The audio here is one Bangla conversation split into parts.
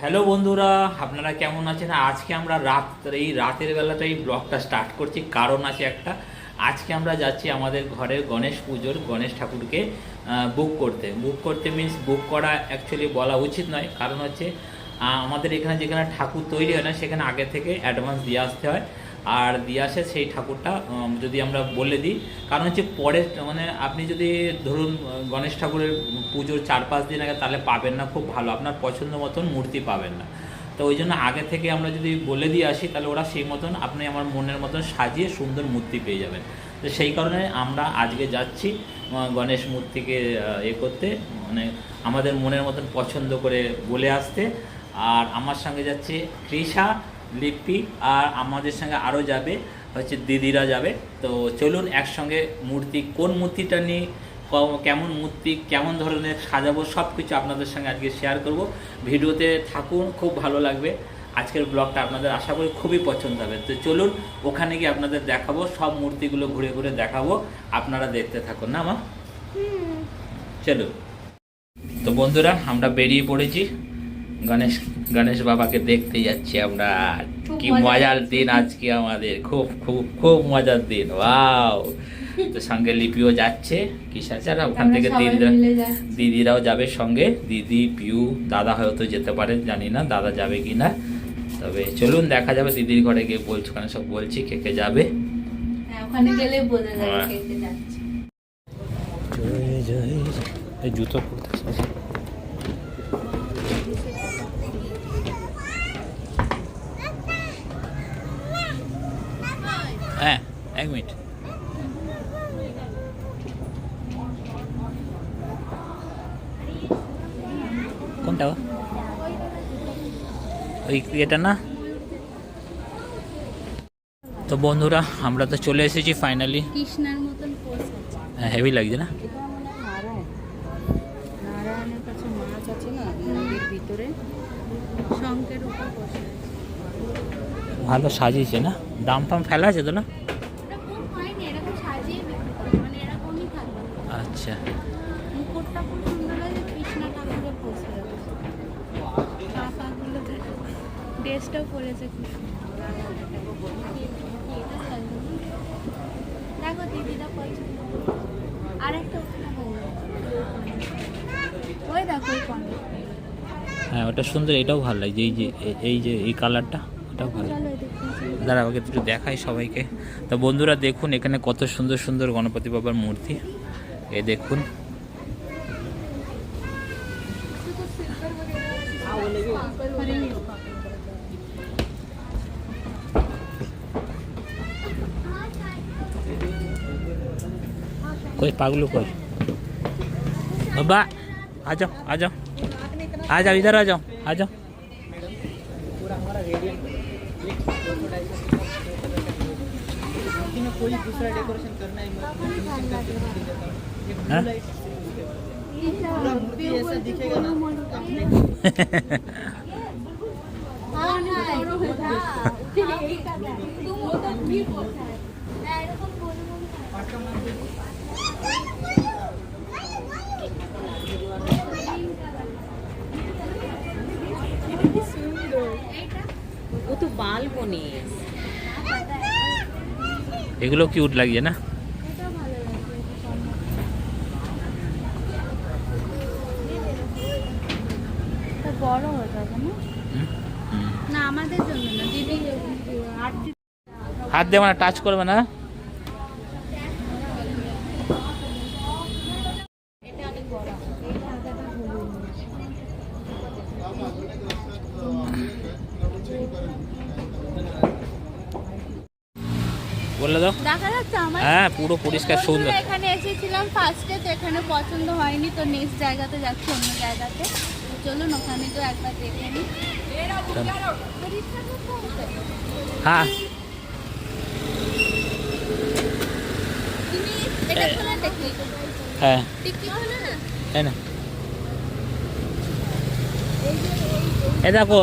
হ্যালো বন্ধুরা, আপনারা কেমন আছেন? আজকে আমরা রাত, এই রাতের বেলাটা এই ব্লগটা স্টার্ট করছি। কারণ আছে একটা, আজকে আমরা যাচ্ছি আমাদের ঘরের গণেশ পুজোর, গণেশ ঠাকুরকে বুক করতে। বুক করতে মিন্স বুক করা অ্যাকচুয়ালি বলা উচিত নয়। কারণ হচ্ছে আমাদের এখানে যেখানে ঠাকুর তৈরি হয় না, সেখানে আগে থেকে অ্যাডভান্স দিয়ে আসতে হয়। আর দিয়ে আসে সেই ঠাকুরটা যদি আমরা বলে দিই। কারণ হচ্ছে পরে মানে আপনি যদি ধরুন, গণেশ ঠাকুরের পুজোর চার পাঁচ দিন আগে, তাহলে পাবেন না, খুব ভালো। আপনার পছন্দ মতন মূর্তি পাবেন না। তো ওই জন্য আগে থেকে আমরা যদি বলে দিয়ে আসি, তাহলে ওরা সেই মতন আপনি আমার মনের মতন সাজিয়ে সুন্দর মূর্তি পেয়ে যাবেন। তো সেই কারণে আমরা আজকে যাচ্ছি গণেশ মূর্তিকে এ করতে মানে আমাদের মনের মতন পছন্দ করে বলে আসতে। আর আমার সঙ্গে যাচ্ছে তৃষা লিপি আর আমাদের সঙ্গে আরও যাবে হচ্ছে দিদিরা যাবে। তো চলুন একসঙ্গে মূর্তি কোন মূর্তিটা নিয়ে কেমন মূর্তি কেমন ধরনের সাজাবো সব কিছু আপনাদের সঙ্গে আজকে শেয়ার করব। ভিডিওতে থাকুন খুব ভালো লাগবে। আজকের ব্লগটা আপনাদের আশা করি খুবই পছন্দ হবে। তো চলুন ওখানে গিয়ে আপনাদের দেখাবো সব মূর্তিগুলো ঘুরে ঘুরে দেখাবো। আপনারা দেখতে থাকুন না মা? চলুন। তো বন্ধুরা আমরা বেরিয়ে পড়েছি। গণেশ গণেশ বাবাকে দেখতে যাচ্ছি আমরা। কি মজার। দিন আজকে আমাদের। খুব খুব খুব মজার দিন। ওয়াও। তো সঙ্গে লিপিও যাচ্ছে কিসাচারা ওখান থেকে দিদিরা দিদিরাও যাবে সঙ্গে। দিদি পিউ দাদা হয়তো যেতে পারে জানি না দাদা যাবে কি না। তবে চলুন দেখা যাবে। দিদির ঘরে গিয়ে বলছি ওখানে সব বলছি কে কে যাবে। হ্যাঁ, হ্যাঁ। জুতো পরতেছে হ্যাঁ এক মিনিট। কোনটা ওই এটা না? তো বন্ধুরা আমরা তো চলে এসেছি ফাইনালি পোজ হেভি লাগছে না এটা মনে হয় নারায়ণ নারায়ণের কাছে মাছ আছে না নদীর ভিতরে শঙ্কের উপর বসে আছে ভালো সাজিয়েছে না? দাম ফাম ফেলা আছে তো না? আচ্ছা। ড্রেসটাও পরেছে আর দেখো হ্যাঁ ওটা সুন্দর, এটাও ভালো লাগছে, এই যে এই যে, এই কালারটা ওটাও ভালো চলো এদিকে দাঁড়া আমাকে একটু দেখাই সবাইকে তো বন্ধুরা দেখুন এখানে কত সুন্দর সুন্দর গণপতি বাবার মূর্তি এ দেখুন कोई पागलू कोई बाबा आ जाओ आ जाओ आ जाओ इधर आ जाओ आ जाओ दूसरा डेकोरेशन करना है मैं फिनिशिंग करके दे देता हूँ ये हाँ? blue light पूरा मूर्ति ऐसा दिखेगा ना अपने ও তো বালকনিস এগুলো কিউট লাগছে না বড় হয়ে যাবে না হুম? হুম। না আমাদের জন্য না দিদি হাত দিয়ে না টাচ করবে না এটা অনেক বড় এই সাদাটা হলুদ বলে দাও দেখা যাচ্ছে আমার হ্যাঁ পুরো পরিষ্কার সুন্দর। এখানে এসেছিলাম ফার্স্টে তো এখানে পছন্দ হয়নি তো নেক্সট জায়গাতে যাচ্ছি অন্য জায়গাতে। চলুন ওখানে তো একবার দেখে নিই। হ্যাঁ। হ্যাঁ। না? এ দেখো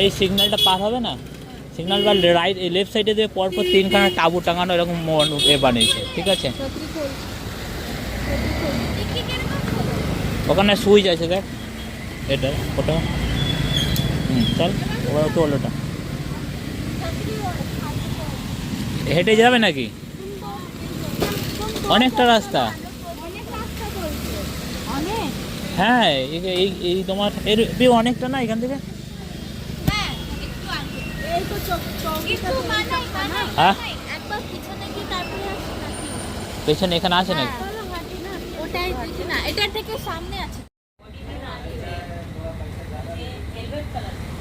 এই সিগন্যালটা পার হবে না? সিগন্যাল বা রাইট লেফট সাইডে দিয়ে পরপর তিনখানা তাবু টাঙানো এরকম মন- এ বানিয়েছে, ঠিক আছে? ওখানে সুইচ আছে, দেখ। এটা, ওটা। হুম, চল ওরা তো ওটা। হেঁটে যাবে নাকি? অনেকটা রাস্তা। হ্যাঁ এই- তোমার, এর অনেকটা না এখান থেকে? এই তো হ্যাঁ? একবার পিছনে গিয়ে তারপরে পেছনে এখানে আছে নাকি? হ্যাঁ, চলো হাঁটি না। ওটাই না। এটার থেকে সামনে আছে।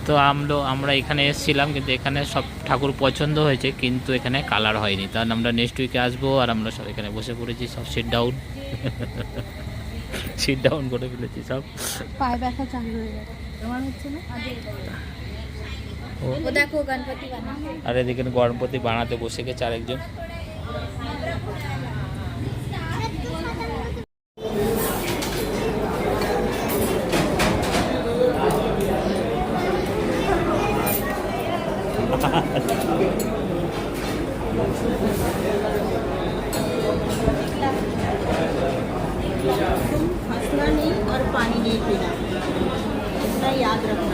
তো আমরা আমরা এখানে এসেছিলাম কিন্তু এখানে সব ঠাকুর পছন্দ হয়েছে কিন্তু এখানে কালার হয়নি। তাহলে আমরা নেক্সট উইকে আসব আর আমরা সব এখানে বসে পড়েছি সব সিট ডাউন সিট ডাউন করে ফেলেছি সব। পায়ে ব্যথা চালু হয়ে গেছে। তোমার হচ্ছে না? ও ও দেখো গণপতি বানানো আর এদিকে গণপতি বানাতে বসে গেছে আরেকজন हंसना नहीं और पानी नहीं पीना इतना याद रखना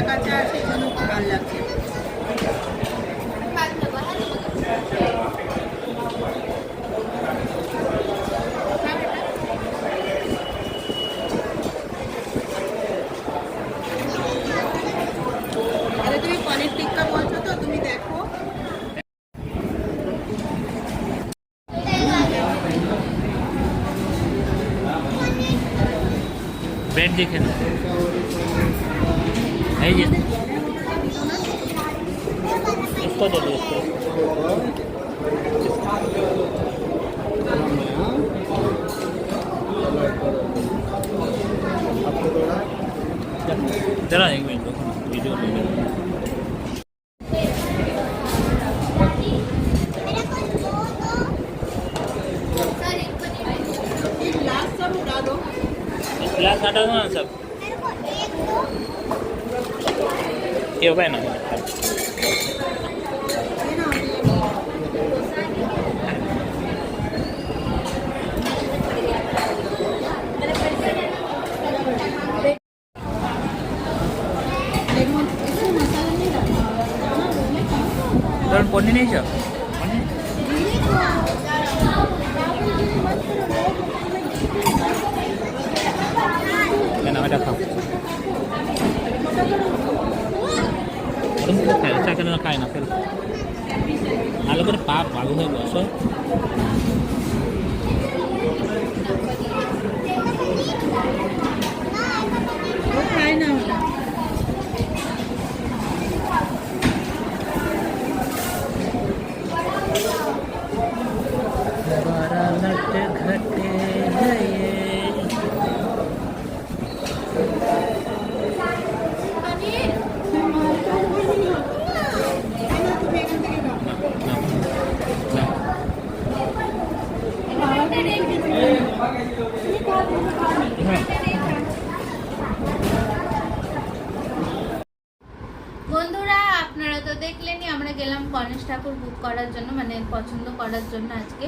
কাঁচা কাঁচা আছে এজন্য খুব ভালো লাগছে। আরে তুমি পনির টিক্কা বলছো তো তুমি দেখো ব্রেড দেখে না এই যে। দাঁড়া এক minute video Eu bem não. ভালো করে পা ভালো হয়ে পছন্দ করার জন্য আজকে।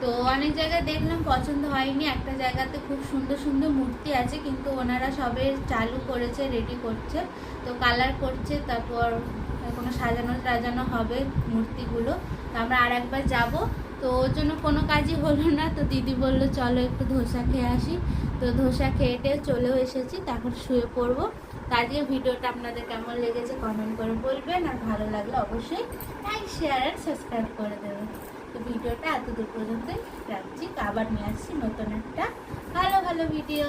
তো অনেক জায়গায় দেখলাম পছন্দ হয়নি, একটা জায়গাতে খুব সুন্দর সুন্দর মূর্তি আছে, কিন্তু ওনারা সবে চালু করেছে রেডি করছে। তো কালার করছে, তারপর কোনো সাজানো টাজানো হবে মূর্তিগুলো। তো আমরা আর একবার যাব। তো ওর জন্য কোনো কাজই হলো না। তো দিদি বলল, চলো একটু ধোসা খেয়ে আসি। তো ধোসা খেয়ে টেয়ে চলেও এসেছি, তারপর শুয়ে পড়ব। আজকে ভিডিওটা আপনাদের কেমন লেগেছে কমেন্ট করে বলবেন, আর ভালো লাগলে অবশ্যই লাইক শেয়ার আর সাবস্ক্রাইব করে দেবেন। তো ভিডিওটা এতদূর পর্যন্তই রাখছি। আবার নিয়ে আসছি নতুন একটা ভালো ভালো ভিডিও